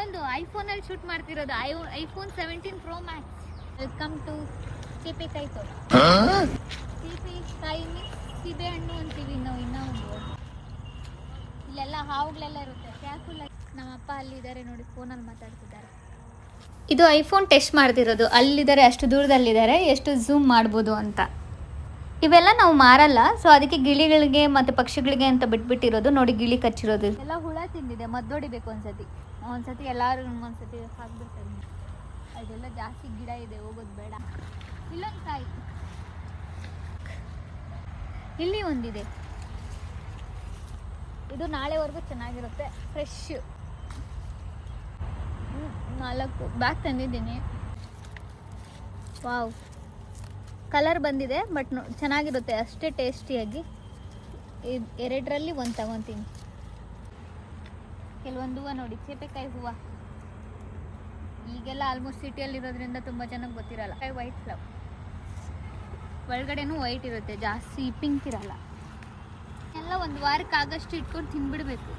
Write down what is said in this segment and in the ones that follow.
ಇನ್ನೊಂದು ಐಫೋನಲ್ಲಿ ಶೂಟ್ ಮಾಡ್ತಿರೋದು. I, iPhone seventeen Pro Max welcome to CP ಕೈ ಸಿಪಿ ಕಾಯಿ ಮೀನ್ಸ್ ಸೀಬೆ ಹಣ್ಣು ಅಂತೀವಿ ನಾವು ಇನ್ನೂ ಒಂದು ಇಲ್ಲೆಲ್ಲ ಹಾವುಗಳೆಲ್ಲ ಇರುತ್ತೆ. ಕ್ಯಾಕುಲ ನಮ್ಮ ಅಪ್ಪ ಅಲ್ಲಿದ್ದಾರೆ ನೋಡಿ, ಫೋನಲ್ಲಿ ಮಾತಾಡ್ತಿದ್ದಾರೆ. ಇದು ಐಫೋನ್ ಟೆಸ್ಟ್ ಮಾಡ್ತಿರೋದು. ಅಲ್ಲಿದ್ದಾರೆ, ಅಷ್ಟು ದೂರದಲ್ಲಿದ್ದಾರೆ, ಎಷ್ಟು ಝೂಮ್ ಮಾಡ್ಬೋದು ಅಂತ. ಇವೆಲ್ಲ ನಾವು ಮಾರಲ್ಲ. ಸೊ ಅದಕ್ಕೆ ಗಿಳಿಗಳಿಗೆ ಮತ್ತು ಪಕ್ಷಿಗಳಿಗೆ ಅಂತ ಬಿಟ್ಬಿಟ್ಟಿರೋದು. ನೋಡಿ ಗಿಳಿ ಕಚ್ಚಿರೋದು. ಎಲ್ಲ ಹುಳ ತಿಂದಿದೆ. ಮದ್ದೊಡಿಬೇಕು ಒಂದ್ಸತಿ. ಒಂದ್ಸತಿ ಎಲ್ಲರೂ ಒಂದ್ಸತಿ ಹಾಕ್ಬಿಡ್ತಾರೆ. ಅದೆಲ್ಲ ಜಾಸ್ತಿ ಗಿಡ ಇದೆ. ಹೋಗೋದು ಬೇಡ. ಇಲ್ಲೊಂದು ಕಾಯಿ ಇಲ್ಲಿ ಒಂದಿದೆ. ಇದು ನಾಳೆವರೆಗೂ ಚೆನ್ನಾಗಿರುತ್ತೆ. ಫ್ರೆಶ್ ನಾಲ್ಕು. ಬ್ಯಾಗ್ ತಂದಿದ್ದೀನಿ. ವಾವ್ ಕಲರ್ ಬಂದಿದೆ ಬಟ್ ಚೆನ್ನಾಗಿರುತ್ತೆ. ಅಷ್ಟೇ ಟೇಸ್ಟಿಯಾಗಿ. ಇದು ಎರಡರಲ್ಲಿ ಒಂದು ತಗೊತೀನಿ. ಕೆಲವೊಂದು ಹೂವು ನೋಡಿ, ಚೇಪೆಕಾಯಿ ಹೂವು. ಈಗೆಲ್ಲ ಆಲ್ಮೋಸ್ಟ್ ಸಿಟಿಯಲ್ಲಿರೋದ್ರಿಂದ ತುಂಬ ಜನಕ್ಕೆ ಗೊತ್ತಿರಲ್ಲ. ವೈಟ್ ಫ್ಲವ್ ಒಳಗಡೆನೂ ವೈಟ್ ಇರುತ್ತೆ, ಜಾಸ್ತಿ ಪಿಂಕ್ ಇರಲ್ಲ. ಎಲ್ಲ ಒಂದು ವಾರಕ್ಕೆ ಆಗಷ್ಟು ಇಟ್ಕೊಂಡು ತಿನ್ಬಿಡ್ಬೇಕು.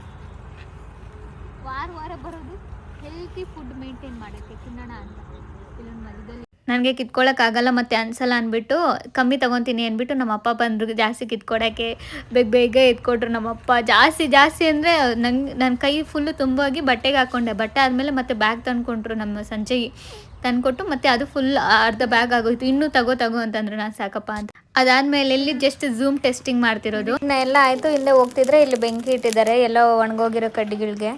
ವಾರ ವಾರ ಬರೋದು ಹೆಲ್ತಿ ಫುಡ್ ಮೇಂಟೈನ್ ಮಾಡೋಕ್ಕೆ ತಿನ್ನೋಣ ಅಂತ. ಇಲ್ಲೊಂದು ಮಧ್ಯದಲ್ಲಿ ನನಗೆ ಕಿತ್ಕೊಳ್ಳೋಕ್ಕಾಗಲ್ಲ ಮತ್ತೆ ಅನ್ಸಲ್ಲ ಅಂದ್ಬಿಟ್ಟು ಕಮ್ಮಿ ತೊಗೊತೀನಿ ಅಂದ್ಬಿಟ್ಟು ನಮ್ಮ ಅಪ್ಪ ಬಂದರು. ಜಾಸ್ತಿ ಕಿತ್ಕೊಡೋಕ್ಕೆ ಬೇಗ ಬೇಗ ಎತ್ಕೊಟ್ರು ನಮ್ಮಪ್ಪ ಜಾಸ್ತಿ ಜಾಸ್ತಿ ಅಂದರೆ ನಂಗೆ ನನ್ನ ಕೈ ಫುಲ್ಲು ತುಂಬೋಗಿ ಬಟ್ಟೆಗೆ ಹಾಕ್ಕೊಂಡೆ ಬಟ್ಟೆ ಆದಮೇಲೆ ಮತ್ತೆ ಬ್ಯಾಗ್ ತಂದ್ಕೊಂಡ್ರು ನಮ್ಮ ಸಂಜೆಗೆ ತಂದ್ಕೊಟ್ಟು, ಮತ್ತೆ ಅದು ಫುಲ್ ಅರ್ಧ ಬ್ಯಾಗ್ ಆಗೋಯ್ತು. ಇನ್ನೂ ತಗೋ ತಗೋ ಅಂತಂದ್ರು ನಾನು ಸಾಕಪ್ಪ ಅಂತ. ಅದಾದ್ಮೇಲೆ ಇಲ್ಲಿ ಜಸ್ಟ್ ಝೂಮ್ ಟೆಸ್ಟಿಂಗ್ ಮಾಡ್ತಿರೋದು. ಎಲ್ಲ ಆಯಿತು, ಇಲ್ಲೇ ಹೋಗ್ತಿದ್ರೆ ಇಲ್ಲಿ ಬೆಂಕಿ ಇಟ್ಟಿದ್ದಾರೆ, ಎಲ್ಲ ಒಣಗೋಗಿರೋ ಕಡ್ಡಿಗಳಿಗೆ.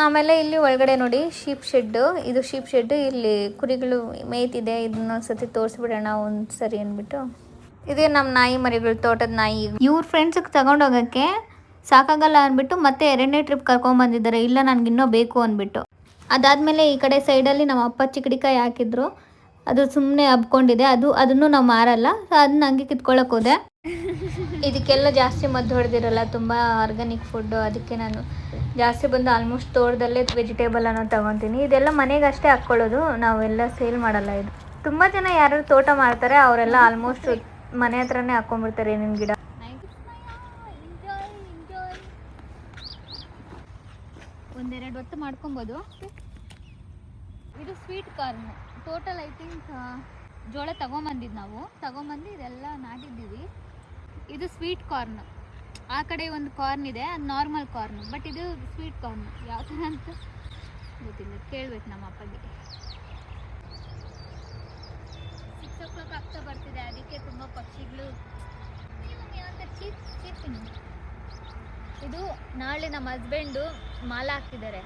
ಆಮೇಲೆ ಇಲ್ಲಿ ಒಳಗಡೆ ನೋಡಿ ಶೀಪ್ ಶೆಡ್ಡು ಇದು ಶೀಪ್ ಶೆಡ್ಡು ಇಲ್ಲಿ ಕುರಿಗಳು ಮೇಯ್ತಿದೆ. ಇದನ್ನ ಸತಿ ತೋರಿಸ್ಬಿಡೋಣ ಒಂದು ಸರಿ ಅಂದ್ಬಿಟ್ಟು. ಇದೇ ನಮ್ಮ ನಾಯಿ ಮರಿಗಳು ತೋಟದ ನಾಯಿ. ಇವ್ರ ಫ್ರೆಂಡ್ಸಿಗೆ ತಗೊಂಡೋಗಕ್ಕೆ ಸಾಕಾಗಲ್ಲ ಅಂದ್ಬಿಟ್ಟು ಮತ್ತೆ ಎರಡನೇ ಟ್ರಿಪ್ ಕರ್ಕೊಂಬಂದಿದ್ದಾರೆ ಇಲ್ಲ ನನಗಿನ್ನೂ ಇನ್ನೂ ಬೇಕು ಅಂದ್ಬಿಟ್ಟು. ಅದಾದಮೇಲೆ ಈ ಕಡೆ ಸೈಡಲ್ಲಿ ನಮ್ಮ ಅಪ್ಪ ಚಿಕ್ಕಡಿಕಾಯಿ ಹಾಕಿದ್ರು. ಅದು ಸುಮ್ಮನೆ ಹಬ್ಕೊಂಡಿದೆ. ಅದು ಅದನ್ನು ನಾವು ಮಾರಲ್ಲ. ಅದನ್ನ ಹಂಗೆ ಕಿತ್ಕೊಳ್ಳೋಕೆ ಹೋದೆ. ಇದಕ್ಕೆಲ್ಲ ಜಾಸ್ತಿ ಮದ್ದು ಹೊಡೆದಿರಲ್ಲ. ತುಂಬ ಆರ್ಗಾನಿಕ್ ಫುಡ್ಡು ಅದಕ್ಕೆ ನಾನು ಜಾಸ್ತಿ ಬಂದು ಆಲ್ಮೋಸ್ಟ್ ತೋಟದಲ್ಲೇ ವೆಜಿಟೇಬಲ್ ಅನ್ನೋ ತಗೊತೀನಿ. ಇದೆಲ್ಲ ಮನೆಗೆ ಅಷ್ಟೇ ಹಾಕ್ಕೊಳ್ಳೋದು. ನಾವೆಲ್ಲ ಸೇಲ್ ಮಾಡಲ್ಲ ಇದು. ತುಂಬ ಜನ ಯಾರು ತೋಟ ಮಾಡ್ತಾರೆ, ಅವರೆಲ್ಲ ಆಲ್ಮೋಸ್ಟ್ ಮನೆ ಹತ್ರನೇ ಹಾಕೊಂಡ್ಬಿಡ್ತಾರೆ ಏನೇನು ಗಿಡ. ಒಂದೆರಡು ಹೊತ್ತು ಮಾಡ್ಕೊಬೋದು. ಇದು sweet corn total I think ಜೋಳ ತಗೊಂಬಂದಿದ್ದು ನಾವು. ತಗೊಂಬಂದು ಇದೆಲ್ಲ ನಾಟಿದ್ದೀವಿ. ಇದು ಸ್ವೀಟ್ ಕಾರ್ನ್ ಆ ಕಡೆ ಒಂದು ಕಾರ್ನ್ ಇದೆ, ಅದು ನಾರ್ಮಲ್ ಕಾರ್ನ್ ಬಟ್ ಇದು ಸ್ವೀಟ್ ಕಾರ್ನ್ ಯಾವ ಥರ ಅಂತ ಗೊತ್ತಿಲ್ಲ. ಕೇಳ್ಬೇಕು ನಮ್ಮ ಅಪ್ಪಗೆ. ಸಿಕ್ಸ್ ಓ ಬರ್ತಿದೆ. ಅದಕ್ಕೆ ತುಂಬ ಪಕ್ಷಿಗಳು. ಇದು ನಾಳೆ ನಮ್ಮ ಹಸ್ಬೆಂಡು ಮಾಲ ಹಾಕ್ತಿದ್ದಾರೆ.